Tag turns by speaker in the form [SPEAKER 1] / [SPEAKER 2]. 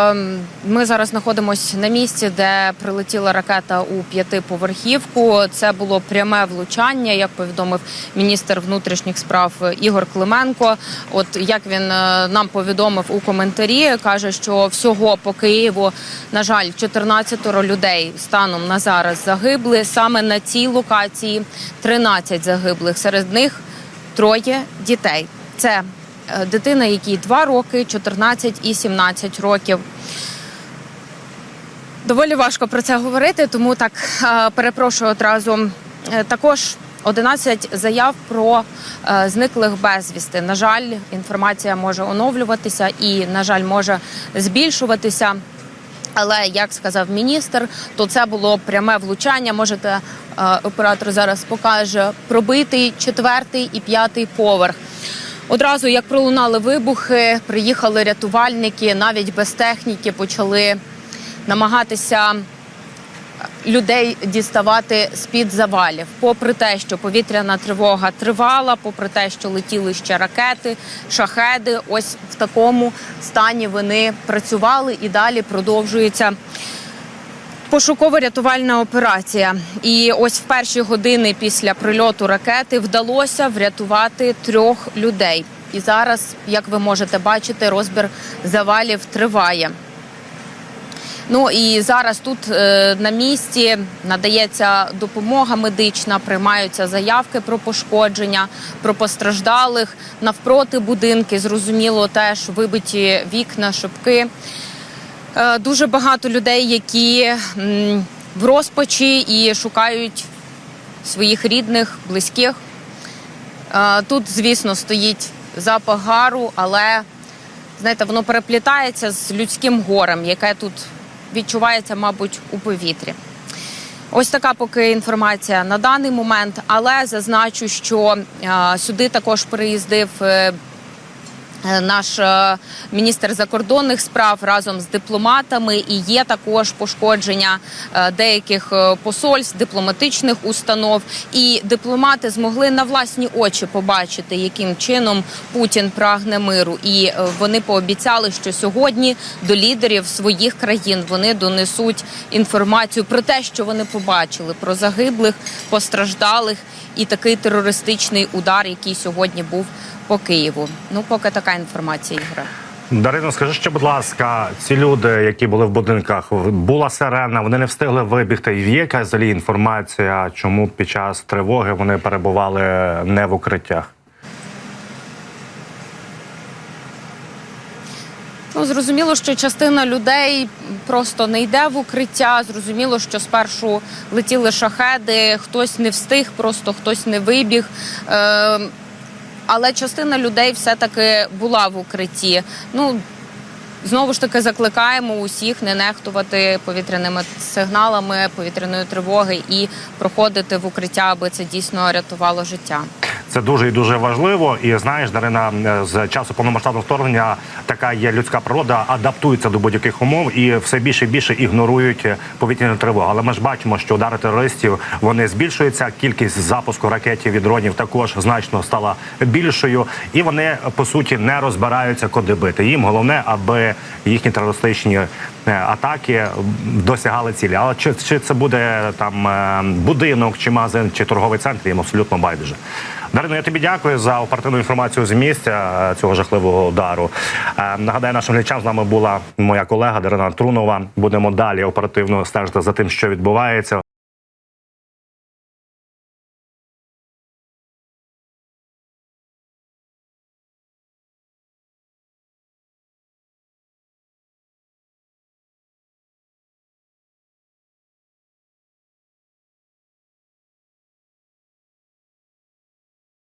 [SPEAKER 1] Ем, Ми зараз знаходимося на місці, де прилетіла ракета у п'ятиповерхівку. Це було пряме влучання, як повідомив міністр внутрішніх справ Ігор Клименко. От як він е, нам повідомив у коментарі, каже, що всього по Києву, на жаль, 14 людей станом на зараз загибли. Саме на цій локації 13 загиблих. Серед них троє дітей. Це дитина, якій 2 роки, 14 і 17 років. Доволі важко про це говорити, тому так е, перепрошую одразу. Е, Також 11 заяв про е, зниклих безвісти. На жаль, інформація може оновлюватися і, на жаль, може збільшуватися. Але як сказав міністр, то це було пряме влучання. Можете е, оператор зараз покаже пробитий четвертий і п'ятий поверх. Одразу як пролунали вибухи, приїхали рятувальники, навіть без техніки почали намагатися людей діставати з-під завалів. Попри те, що повітряна тривога тривала, попри те, що летіли ще ракети, шахеди, ось в такому стані вони працювали і далі продовжується. Пошуково-рятувальна операція, і ось в перші години після прильоту ракети вдалося врятувати трьох людей. І зараз, як ви можете бачити, розбір завалів триває. Ну і зараз тут е, на місці надається допомога медична, приймаються заявки про пошкодження, про постраждалих навпроти будинки. Зрозуміло, теж вибиті вікна, шибки. Е, дуже багато людей, які в розпачі і шукають своїх рідних, близьких. Е, Тут, звісно, стоїть запах гару, але знаєте, воно переплітається з людським горем, яке тут відчувається, мабуть, у повітрі. Ось така поки інформація на даний момент, але зазначу, що е, сюди також приїздив. Наш е, міністр закордонних справ разом з дипломатами і є також пошкодження е, деяких е, посольств, дипломатичних установ. І дипломати змогли на власні очі побачити, яким чином Путін прагне миру. І вони пообіцяли, що сьогодні до лідерів своїх країн вони донесуть інформацію про те, що вони побачили, про загиблих, постраждалих і такий терористичний удар, який сьогодні був по Києву. Ну, поки така інформація, Ігоре.
[SPEAKER 2] Дарино, скажи ще, будь ласка, ці люди, які були в будинках, була сирена, вони не встигли вибігти. І Є якась взагалі інформація, чому під час тривоги вони перебували не в укриттях?
[SPEAKER 1] Ну, зрозуміло, що частина людей просто не йде в укриття. Зрозуміло, що спершу летіли шахеди, хтось не встиг, просто хтось не вибіг. Е, але частина людей все-таки була в укритті. Ну, Знову ж таки закликаємо усіх не нехтувати повітряними сигналами повітряної тривоги і проходити в укриття, аби це дійсно рятувало життя.
[SPEAKER 2] Це дуже і дуже важливо. І знаєш, Дарина, е, з часу повномасштабного вторгнення така є людська природа, адаптується до будь-яких умов і все більше і більше ігнорують повітряну тривогу. Але ми ж бачимо, що удари терористів вони збільшуються. Кількість запуску ракетів і дронів також значно стала більшою, і вони по суті не розбираються, куди бити. Їм головне, аби їхні терористичні е, атаки досягали цілі. Але чи, чи це буде там е, будинок, чи магазин, чи торговий центр, їм абсолютно байдуже. Дарино, я тобі дякую за оперативну інформацію з місця е, цього жахливого удару. Е, Нагадаю, нашим глядачам з нами була моя колега Дарина Трунова. Будемо далі оперативно стежити за тим, що відбувається.